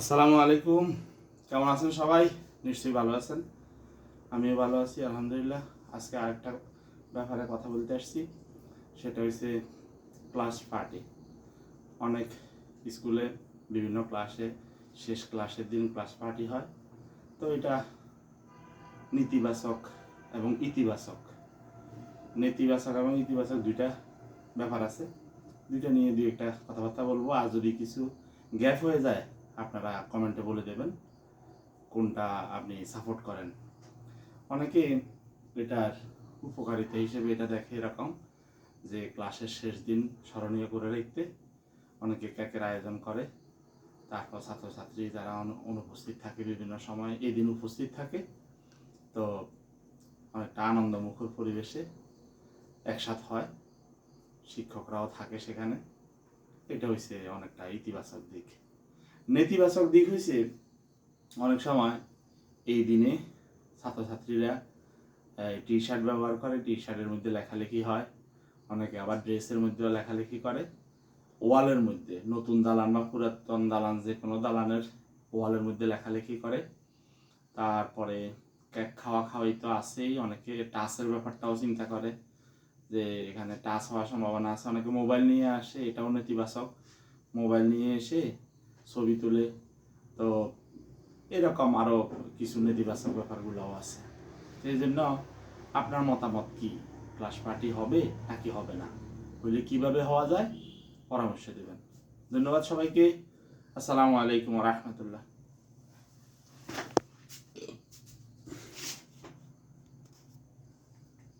আসসালামু আলাইকুম। কেমন আছেন সবাই? নিশ্চয়ই ভালো আছেন। আমিও ভালো আছি, আলহামদুলিল্লাহ। আজকে আরেকটা ব্যাপারে কথা বলতে আসছি। সেটা হচ্ছে ক্লাস পার্টি অনেক স্কুলে বিভিন্ন ক্লাসে শেষ ক্লাসের দিন ক্লাস পার্টি হয়। তো এটা নেতিবাচক এবং ইতিবাচক। নেতিবাচক এবং ইতিবাচক দুইটা ব্যাপার আছে। দুইটা নিয়ে দুই একটা কথাবার্তা বলব। আর যদি কিছু গ্যাপ হয়ে যায় আপনারা কমেন্টে বলে দেবেন কোনটা আপনি সাপোর্ট করেন। অনেকে এটার উপকারিতা হিসেবে এটা দেখে এরকম যে ক্লাসের শেষ দিন স্মরণীয় করে রাখতে অনেকে ক্যাকের আয়োজন করে। তারপর ছাত্রছাত্রী যারা অনুপস্থিত থাকে বিভিন্ন সময়, এই দিন উপস্থিত থাকে। তো অনেকটা আনন্দমুখর পরিবেশে একসাথ হয়, শিক্ষকরাও থাকে সেখানে। এটা হচ্ছে অনেকটা ইতিবাচক দিক। নেতিবাচক দিক হয়েছে অনেক সময় এই দিনে ছাত্রছাত্রীরা টি শার্ট ব্যবহার করে টি শার্টের মধ্যে লেখালেখি হয়। অনেকে আবার ড্রেসের মধ্যেও লেখালেখি করে। ওয়ালের মধ্যে, নতুন দালান বা পুরাতন দালান যে কোনো দালানের ওয়ালের মধ্যে লেখালেখি করে। তারপরে কেক খাওয়া খাওয়াই তো আছেই, অনেকে টাচের ব্যাপারটাও চিন্তা করে, যে এখানে টাচ হওয়ার সম্ভাবনা আছে। অনেকে মোবাইল নিয়ে আসে, এটাও নেতিবাচক। মোবাইল নিয়ে এসে ছবি তুলে। তো এরকম আরও কিছু নেতিবাচক ব্যাপারগুলোও আছে। সেই জন্য আপনার মতামত কি? ক্লাস পার্টি হবে নাকি হবে না? হইলে কীভাবে হওয়া যায়? পরামর্শ দেবেন। ধন্যবাদ সবাইকে। আসসালামু আলাইকুম রহমতুল্লাহ।